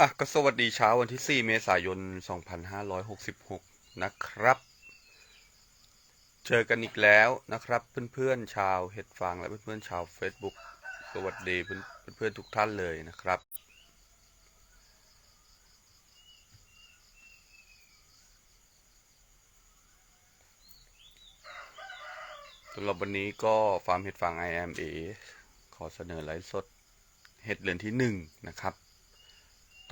อะก็สวัสดีเช้าวันที่ 4 เมษายน 2566 นะครับ เจอกันอีกแล้วนะครับ เพื่อนๆชาวเห็ดฟางและเพื่อนๆชาว Facebook สวัสดีเพื่อนๆทุกท่านเลยนะครับ สำหรับวันนี้ก็ฟาร์มเห็ดฟาง IMA ขอเสนอไลฟ์สดเห็ดเดือนที่หนึ่งนะครับ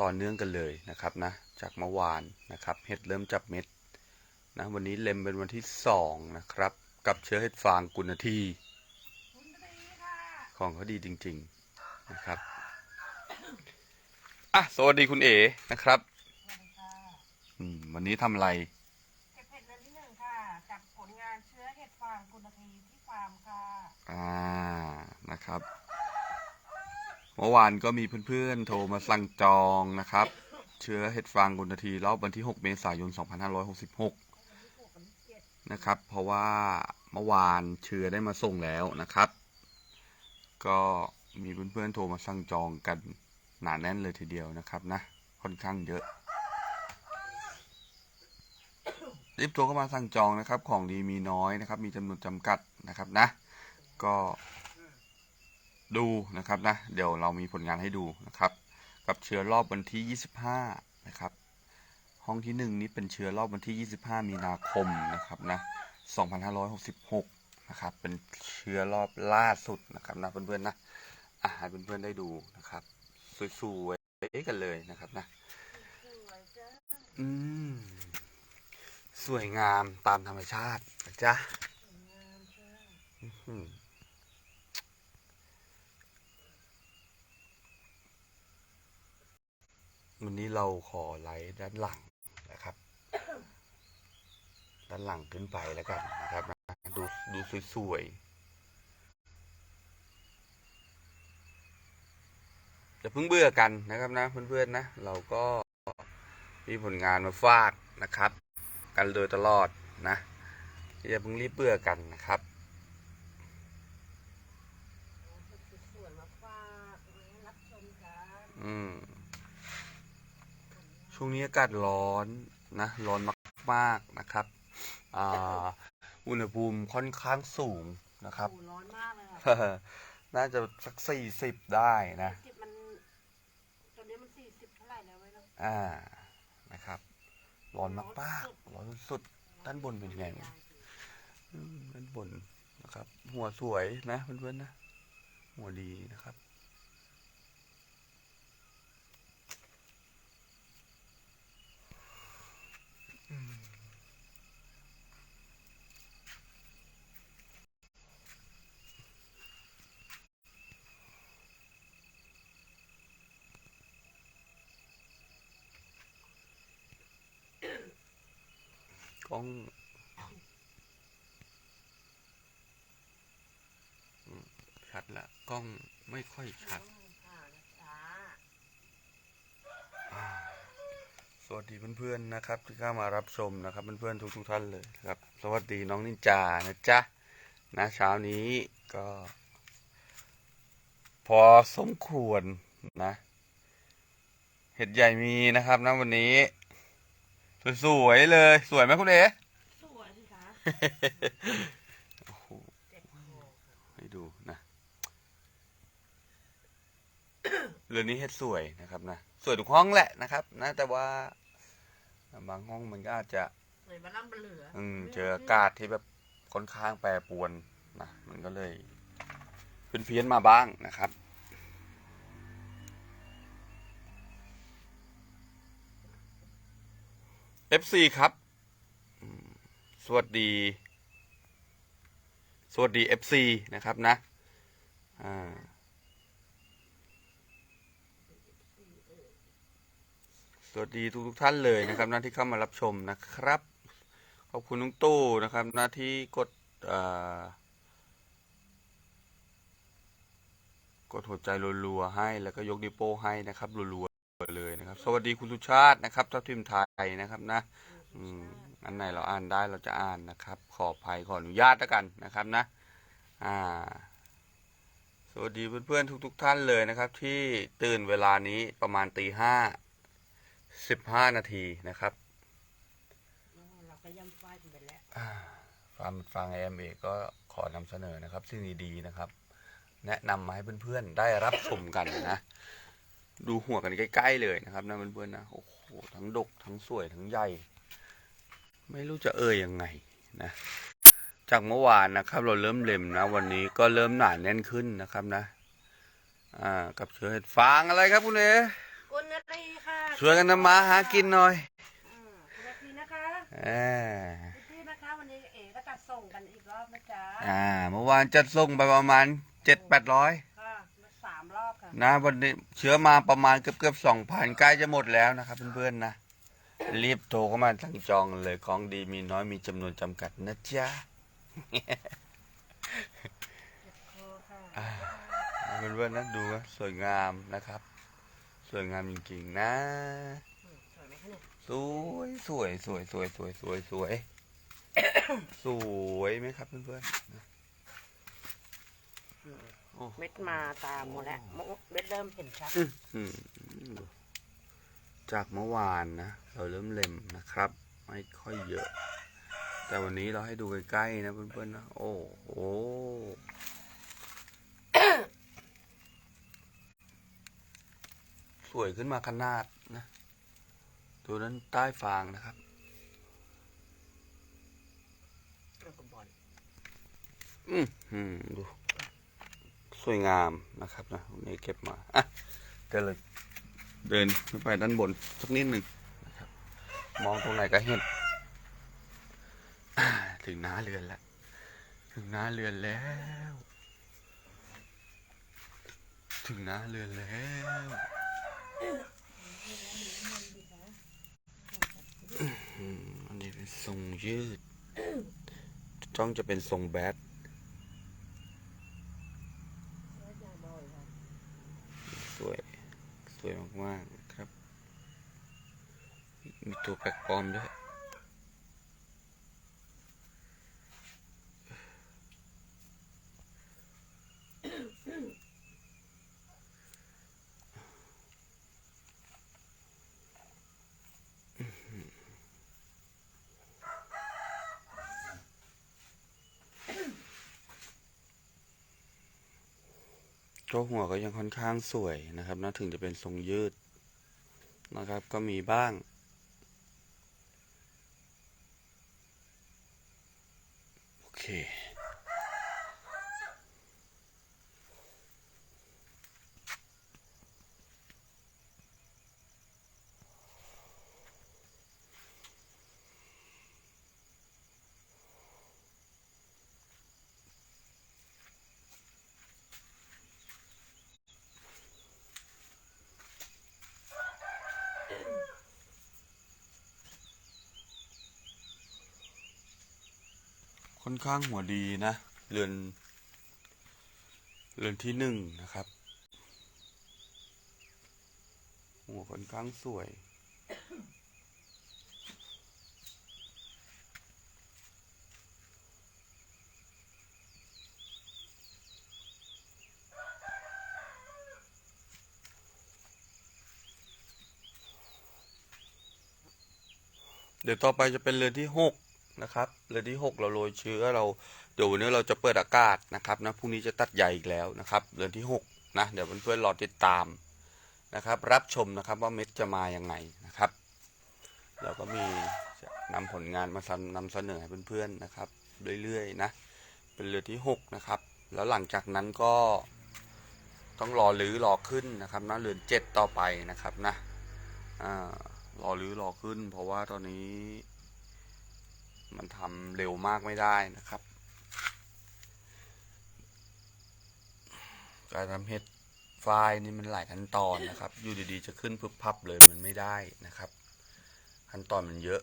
ต่อเนื่องกันเลยนะครับนะจากเมื่อวานนะครับเห็ดเริ่มจับเม็ดนะวันนี้เล็มเป็นวันที่สองนะครับ กับเชื้อเห็ดฟางกุณทีของเขาดีจริง ๆนะครับอะสวัสดีคุณเอ๋นะครับสวัสดีค่ะอืมวันนี้ทำอะไรเก็บเห็ดเดือนที่หนึ่งค่ะจากผลงานเชื้อเห็ดฟางคุณทีที่ฟาร์มค่ะอ่านะครับ เมื่อวานก็มีเพื่อนๆ โทรมาสั่งจองนะครับ เชื้อเห็ดฟางกุณทีรอบวันที่ 6 เมษายน 2566 นะครับ เพราะว่าเมื่อวานเชื้อได้มาส่งแล้วนะครับ ก็มีเพื่อนๆ โทรมาสั่งจองกันหนาแน่นเลยทีเดียวนะครับนะ ค่อนข้างเยอะ รีบโทรเข้ามาสั่งจองนะครับ ของดีมีน้อยนะครับ มีจำนวนจำกัดนะครับนะ ก็ ดูนะครับนะเดี๋ยวเรามีผลงานให้ดูนะครับ กับเชื้อรอบวันที่ 25 นะครับ ห้องที่หนึ่งนี้เป็นเชื้อรอบวันที่ 25 มีนาคมนะครับนะ 2566 นะครับ เป็นเชื้อรอบล่าสุดนะครับนะเพื่อนๆนะอะให้เพื่อนๆได้ดูนะครับสวยๆกันเลยนะครับนะสวยจ้าอืมสวยงามตามธรรมชาตินะจ๊ะ วยงามจ้าอืมวันนี้เราขอไลท์ด้านหลังนะครับ ด้านหลังขึ้นไปแล้วกันนะครับนะดูดูสวยๆจะเพิ่งเบื่อกันนะครับนะเพื่อนๆนะ เราก็มีผลงานมาฝากนะครับ กันโดยตลอดนะอย่าเพิ่งรีบเบื่อกันนะครับเอาเห็ดสวยๆมาฝากมาให้รับ ชมกันอืมช่วงนี้อากาศร้อนนะร้อนมากๆนะครับอ่าอุณหภูมิค่อนข้างสูงนะครับโอ้ร้อนมากเลยค่ะน่าจะสักสี่สิบได้นะจิตมันตอนนี้มันสี่สิบเท่าไหร่แล้วไว้ยเนาะอ่านะครับ ร้อนมากๆร้อนสุดๆด้านบนเป็นไงอืมด้านบนนะครับ หัวสวยนะเพื่อนๆนะ หัวดีนะครับ กล้องชัดละกล้องไม่ค่อยชัด ค่ะช้า สวัสดีเพื่อนๆนะครับที่เข้ามารับชมนะครับเพื่อนๆทุกๆท่านเลยครับ สวัสดีน้องนินจานะจ๊ะนะเช้านี้ก็ พอสมควรนะ เห็ดใหญ่มีนะครับนะวันนี้ สวยๆเลย สวยไหมคุณเอ๋สวยสิคะโอ้โหเจ็บคอให้ดูนะเรือนนี้เฮ็ดสวยนะครับนะ สวยทุกห้องแหละนะครับนะแต่ว่า บางห้องมันก็อาจจะสวยมาล่ำมาเหลืออืมเจออากาศที่แบบค่อนข้างแปรปรวนนะมันก็เลยเพี้ยนเพี้ยนๆมาบ้างนะครับ FC ครับอืมสวัสดี สวัสดี FC นะครับนะ อ่า วัสดีทุกทุกท่านเลยนะครับนะที่เข้ามารับชมนะครับ ขอบคุณน้องตู้นะครับนะที่กดกดหัวใจรัวๆให้แล้วก็ยกดิวโป้ให้นะครับรัวๆเลยนะครับ สวัสดีคุณสุชาตินะครับทัพทิมไทยนะครับนะอันไหนเราอ่านได้เราจะอ่านนะครับ ขออภัยขออนุญาตแล้วกันนะครับนะอ่าสวัสดีเพื่อนๆทุกๆท่านเลยนะครับ ที่ตื่นเวลานี้ประมาณตีห้า สิบห้านาทีนะครับเราก็ย่ำฝ้ายกันไปแล้วอ่าฟังฟังเอ็มเอก็ขอนำเสนอนะครับสิ่งดีๆนะครับ แนะนำมาให้เพื่อนๆได้รับชมกันนะ ดูหัวกันใกล้ๆเลยนะครับนะเพื่อนๆนะโอ้โหทั้งดกทั้งสวยทั้งใหญ่ ไม่รู้จะเอ่ยยังไงนะ จากเมื่อวานนะครับ เราเริ่มเล็มนะ วันนี้ก็เริ่มหนาแน่นขึ้นนะครับนะ อ่า กับเชื้อเห็ดฟางอะไรครับคุณเอ กุณนาทีค่ะช่วยกันทำมาหากินหน่อยอืมคุณนาทีนะคะแหมคุณพี่นะคะวันนี้เอ๋ก็จัดส่งกันอีกรอบนะจ๊ะอ่าเมื่อวานจัดส่งไปประมาณเจ็ดแปดร้อยค่ะมาสามรอบค่ะนะวันนี้เชื้อมาประมาณเกือบเกือบสองพันใกล้จะหมดแล้วนะครับเพื่อนๆนะรีบโทรเข้ามาสั่งจองเลยของดีมีน้อยมีจำนวนจำกัดนะจ๊ะโอ้ค่ะอ่าเพื่อนๆนะดูนะสวยงามนะครับ สวยงามจริงๆนะอืมสวยไหมคะเนี่ยสวยสวยสวยสวยสวยสวยสวย สวยไหมครับเพื่อนๆนะโอ้เม็ดมาตามหมดแล้วเม็ดเริ่มเห็นชัดอื้อหือจากเมื่อวานนะ เราเริ่มเล็มนะครับ ไม่ค่อยเยอะ แต่วันนี้เราให้ดูใกล้ๆนะเพื่อนๆนะ โอ้โห วยขึ้นมาขนาดนะ ตัวนั้นใต้ฟางนะครับแล้วก็บอลอือหือดู สวยงามนะครับนะวันนี้เก็บมา อะเดินเลยเดินขึ้นไปด้านบนสักนิดหนึ่งนะครับ มองตรงไหนก็เห็นอ่าถึงหน้าเรือนแล้ว ถึงหน้าเรือนแล้ว ถึงหน้าเรือนแล้ว อันนี้เป็นทรงยืด จ้องจะเป็นทรงแบด สวย สวยมากๆครับ มีตัวแปลกปลอมด้วย ตัวหัวก็ยังค่อนข้างสวยนะครับนะถึงจะเป็นทรงยืดนะครับ ก็มีบ้าง โอเค ค่อนข้างหัวดีนะ เรือน เรือนที่หนึ่งนะครับ หัวค่อนข้างสวย เดี๋ยวต่อไปจะเป็นเรือนที่หก นะครับเรือนที่หกเราโรยเชื้อเราเดี๋ยววันนี้เราจะเปิดอากาศนะครับนะพรุ่งนี้จะตัดใหญ่อีกแล้วนะครับเรือนที่หกนะเดี๋ยวเพื่อนๆรอติดตามนะครับ รับชมนะครับว่าเม็ดจะมาอยังไงนะครับ เราก็มีจะนำผลงานมาำนำเสนอให้เพื่อนๆนะครับเรื่อยๆนะเป็นเรือนที่หกนะครับแล้วหลังจากนั้นก็ต้องรอหรือรอขึ้นนะครับนะเรือนเจ็ดต่อไปนะครับนะอ่ารอหรือรอขึ้น เพราะว่าตอนนี้ มันทำเร็วมากไม่ได้นะครับ การทำเห็ดไฟล์นี่มันหลายขั้นตอนนะครับ อยู่ดีๆจะขึ้นพึบพับเลยมันไม่ได้นะครับ ขั้นตอนมันเยอะ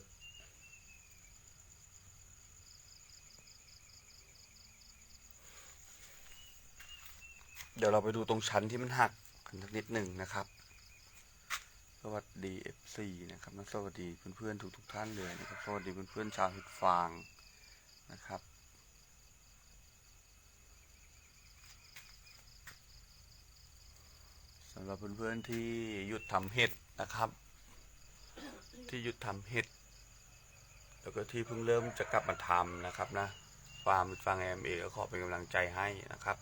เดี๋ยวเราไปดูตรงชั้นที่มันหักกันสักนิดหนึ่งนะครับ สวัสดี FC นะครับและสวัสดีเพื่อนๆทุกๆท่านเลยนะครับสวัสดีเพื่อนๆชาวเห็ดฟางนะครับ สำหรับเพื่อนๆที่หยุดทำเห็ดนะครับ ที่หยุดทำเห็ดแล้วก็ที่เพิ่งเริ่มจะกลับมาทำนะครับนะฟาร์มฟังแอมเอก็ขอเป็นกำลังใจให้นะครับ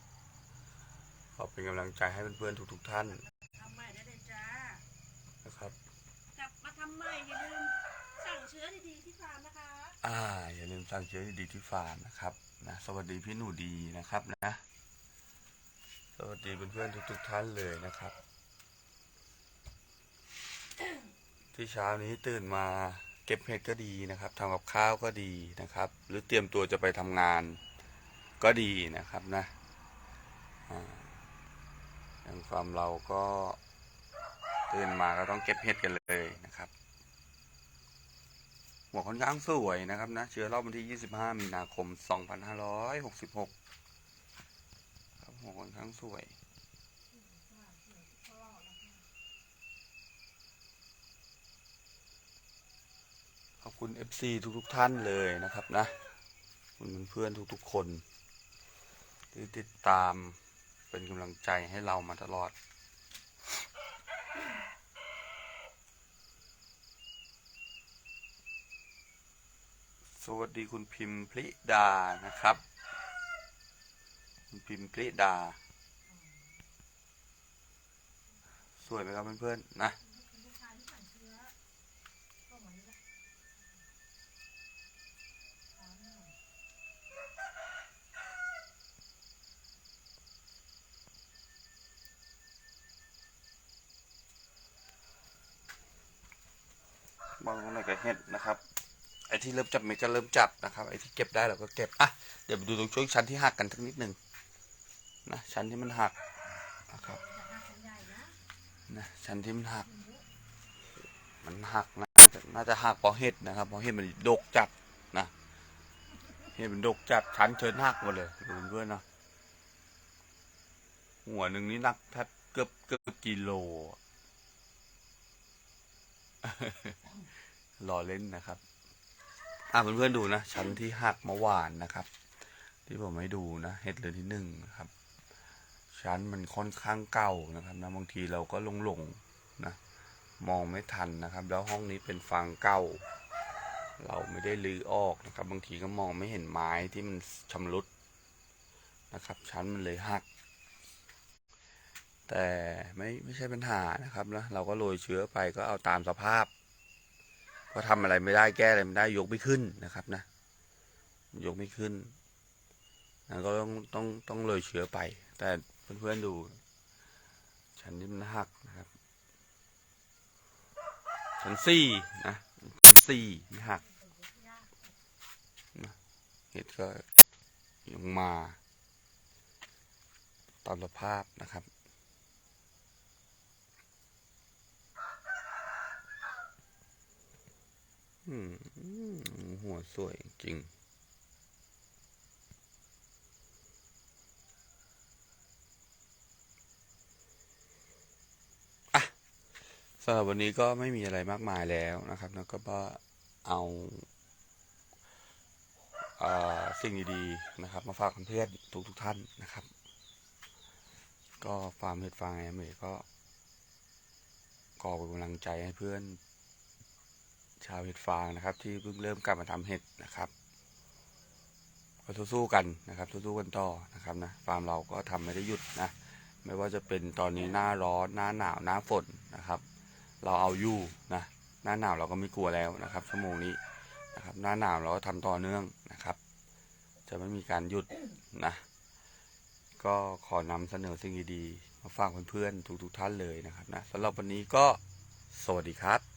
ขอเป็นกำลังใจให้เพื่อนๆทุกๆท่าน ทำใหม่ได้เลยจ้า นะครับ กลับมา ทำใหม่อย่าลืมสั่งเชื้อดีๆที่ฟาร์มนะคะอ่าอย่าลืมสั่งเชื้อดีๆที่ฟาร์มนะครับนะสวัสดีพี่หนูดีนะครับนะ สวัสดีเพื่อนๆทุกๆท่านเลยนะครับ ที่เช้านี้ตื่นมาเก็บเห็ดก็ดีนะครับทำกับข้าวก็ดีนะครับ หรือเตรียมตัวจะไปทำงานก็ดีนะครับนะอ่าอย่างฟาร์มเราก็ ตื่นมาก็ต้องเก็บเห็ดกันเลยนะครับ หัวค่อนข้างสวยนะครับนะ เชื้อรอบวันที่ 25 มีนาคม 2566 ครับหัวค่อนข้างสวยขอบคุณ FC ทุกๆท่านเลยนะครับนะคุณเพื่อนทุกๆคน ที่ติดตามเป็นกำลังใจให้เรามาตลอด สวัสดีคุณพิมพลิดานะครับ คุณพิมพลิดา สวยไหมครับเพื่อนๆนะลูกชางเชื้อก็เหมือนอาหน่อยบางตรงไหนก็เห็ดนะครับ ที่เริ่มจับไม่ก็เริ่มจับนะครับไอ้ที่เก็บได้เราก็เก็บอะเดี๋ยวไปดูตรงช่วงชั้นที่หักกันสักนิดหนึ่งนะชั้นที่มันหักนะครับนะชั้นที่มันหัก มันหักนะน่าจะหักเพราะเห็ดนะครับเพราะเห็ดมันดกจัดนะเห็ดมันดกจัดชั้นเชิญหักหมดเลยดูเพื่อนๆเนาะหัวหนึ่งนี่นักแทบเกือบเกือบกิโลรอเล่นนะครับ อะเพื่อนๆดูนะชั้นที่หักเมื่อวานนะครับ ที่ผมให้ดูนะเห็ดเรือนที่หนึ่งครับ ชั้นมันค่อนข้างเก่านะครับนะบางทีเราก็หลงหลงนะมองไม่ทันนะครับ แล้วห้องนี้เป็นฟางเก่า เราไม่ได้รื้อออกนะครับ บางทีก็มองไม่เห็นไม้ที่มันชำรุดนะครับ ชั้นมันเลยหัก แต่ไม่ไม่ใช่ปัญหานะครับนะเราก็โรยเชื้อไปก็เอาตามสภาพ ก็ทำอะไรไม่ได้แก้อะไรไม่ได้ยกไม่ขึ้นนะครับนะ ยกไม่ขึ้นนะก็ต้องต้องต้องโรยเชื้อไป แต่เพื่อนๆดูชั้นที่มันหักนะครับ ชั้นสี่นะชั้นสี่ที่หักนะเห็ดก็ลงมาตามสภาพนะครับ อืม หัวสวยจริง อะสำหรับวันนี้ก็ไม่มีอะไรมากมายแล้วนะครับ แล้วก็เอาเอ่อสิ่งดีๆนะครับ มาฝากเพื่อนทุกๆท่านนะครับ ก็ฟาร์มเห็ดฟางแอมเมก็ก่อเป็นกำลังใจให้เพื่อน ชาวเห็ดฟางนะครับ ที่เพิ่งเริ่มกลับมาทำเห็ดนะครับก็สู้ๆกันนะครับสู้ๆกันต่อนะครับนะฟาร์มเราก็ทำไม่ได้หยุดนะไม่ว่าจะเป็นตอนนี้หน้าร้อนหน้าหนาวหน้าฝนนะครับ เราเอาอยู่นะหน้าหนาวเราก็ไม่กลัวแล้วนะครับชั่วโมงนี้นะครับ หน้าหนาวเราก็ทำต่อเนื่องนะครับ จะไม่มีการหยุดนะก็ขอนำเสนอสิ่งดีๆมาฝากเพื่อนๆทุกๆท่านเลยนะครับนะสำหรับวันนี้ก็สวัสดีครับ